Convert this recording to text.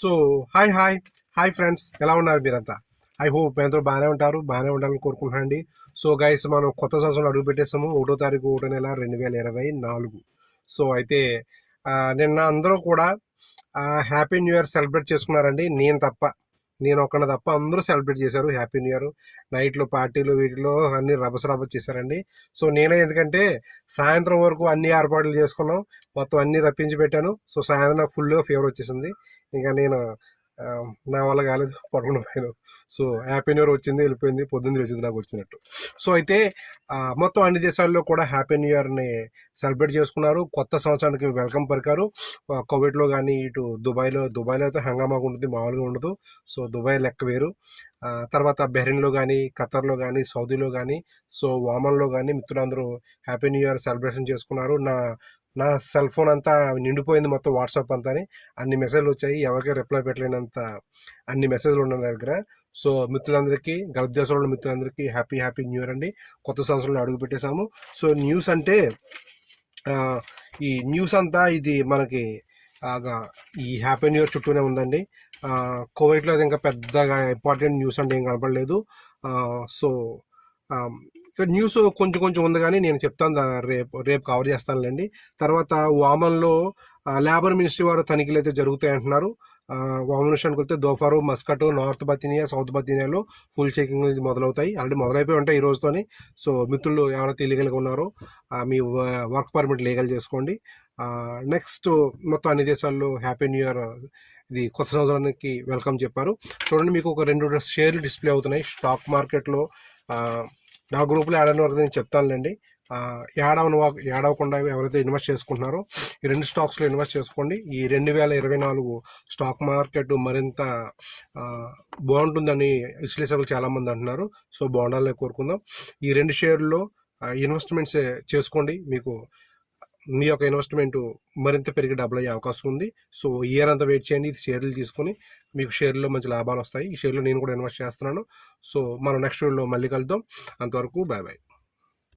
So hi hi hi friends ఎలా ఉన్నారు మీరంతా? ఐ హోప్ మీరంతా బాగానే ఉంటారు బాగానే ఉండాలని కోరుకుంటున్నాను అండి సో గైస్ మనం కొత్త సంవత్సరంలో అడుగు పెట్టేసాము. ఒకటో తారీఖు ఒకటో నెల రెండు వేల ఇరవై నాలుగు. సో అయితే నిన్న అందరూ కూడా హ్యాపీ న్యూ ఇయర్ సెలబ్రేట్ చేసుకున్నారండి. నేను తప్ప. నేను ఒక్కడ తప్ప అందరూ సెలబ్రేట్ చేశారు. Happy new year. నైట్లో పార్టీలు వీటిలో అన్ని రభస రభస చేశారండి. సో నేనే ఎందుకంటే సాయంత్రం వరకు అన్ని ఏర్పాట్లు చేసుకున్నాం. మొత్తం అన్ని రప్పించి పెట్టాను. సో సాయంత్రం నాకు ఫుల్గా ఫీవర్ వచ్చేసింది. ఇంకా నేను నా వల్ల కాలేదు పడుకుని పోయాను సో హ్యాపీ న్యూ ఇయర్ వచ్చింది వెళ్ళిపోయింది పొద్దున్న తెలిసింది నాకు వచ్చినట్టు. సో అయితే మొత్తం అన్ని దేశాల్లో కూడా హ్యాపీ న్యూ ఇయర్ని సెలబ్రేట్ చేసుకున్నారు. కొత్త సంవత్సరానికి వెల్కమ్ పరికారు కోవిడ్లో కానీ ఇటు దుబాయ్లో దుబాయ్లో అయితే హంగామాగా ఉంటుంది మామూలుగా ఉండదు. సో దుబాయ్ లెక్క వేరు. తర్వాత బెహ్రెన్లో కానీ ఖతర్లో కానీ సౌదీలో కానీ సో వామన్లో కానీ మిత్రులందరూ హ్యాపీ న్యూ ఇయర్ సెలబ్రేషన్ చేసుకున్నారు. నా నా సెల్ ఫోన్ అంతా నిండిపోయింది మొత్తం వాట్సాప్ అంతా అన్ని మెసేజ్లు వచ్చాయి. ఎవరికి రిప్లై పెట్టలేనంత అన్ని మెసేజ్లు ఉన్నాయి నా దగ్గర. సో మిత్రులందరికీ గల్ఫ్ దేశంలో ఉన్న మిత్రులందరికీ హ్యాపీ హ్యాపీ న్యూ ఇయర్ అండి. కొత్త సంవత్సరంలో అడుగు పెట్టేశాము. సో న్యూస్ అంటే ఈ న్యూస్ అంతా ఇది మనకి ఈ హ్యాపీ న్యూ ఇయర్ చుట్టూనే ఉందండి. కోవిడ్లో ఇంకా పెద్దగా ఇంపార్టెంట్ న్యూస్ అంటే ఏం కనపడలేదు. సో ఇక్కడ న్యూస్ కొంచెం కొంచెం ఉంది కానీ నేను చెప్తాను రేపు రేపు కవర్ చేస్తానులేండి. తర్వాత వామన్లో లేబర్ మినిస్ట్రీ వారు తనిఖీలు అయితే జరుగుతాయి అంటున్నారు. వామన్ విషయానికి వెళ్తే Dhofar Muscat north Batinah south బతినియాలో full checking మొదలవుతాయి. ఆల్రెడీ మొదలైపోయి ఉంటాయి ఈ రోజుతోని. సో మిత్రులు ఎవరైతే ఇల్లీగల్గా ఉన్నారో మీ వర్క్ పర్మిట్ లీగల్ చేసుకోండి. నెక్స్ట్ మొత్తం అన్ని దేశాల్లో హ్యాపీ న్యూ ఇయర్ ఇది కొత్త సంవత్సరానికి వెల్కమ్ చెప్పారు. చూడండి మీకు ఒక రెండు షేర్లు డిస్ప్లే అవుతున్నాయి. స్టాక్ మార్కెట్లో నా గ్రూప్లో యాడ్ అయిన వరకు నేను చెప్తానులేండి. ఆ, యాడ్ అవన వా- యాడ్ ఎవరైతే ఇన్వెస్ట్ చేసుకుంటున్నారో ఈ రెండు స్టాక్స్లో ఇన్వెస్ట్ చేసుకోండి. ఈ రెండు వేల ఇరవై నాలుగు స్టాక్ మార్కెట్ మరింత బాగుంటుందని విశ్లేషకులు చాలామంది అంటున్నారు. సో బాగుండాలని కోరుకుందాం. ఈ రెండు షేర్లలో ఇన్వెస్ట్మెంట్స్ చేసుకోండి. మీకు మీ యొక్క ఇన్వెస్ట్మెంట్ మరింత పెరిగి డబుల్ అయ్యే అవకాశం ఉంది. సో ఇయర్ అంతా వెయిట్ చేయండి. ఇది షేర్లు తీసుకొని మీకు షేర్లో మంచి లాభాలు వస్తాయి. ఈ షేర్లో నేను కూడా ఇన్వెస్ట్ చేస్తున్నాను. సో మనం నెక్స్ట్ వీడియోలో మళ్ళీ కలుద్దాం. అంతవరకు బాయ్ బాయ్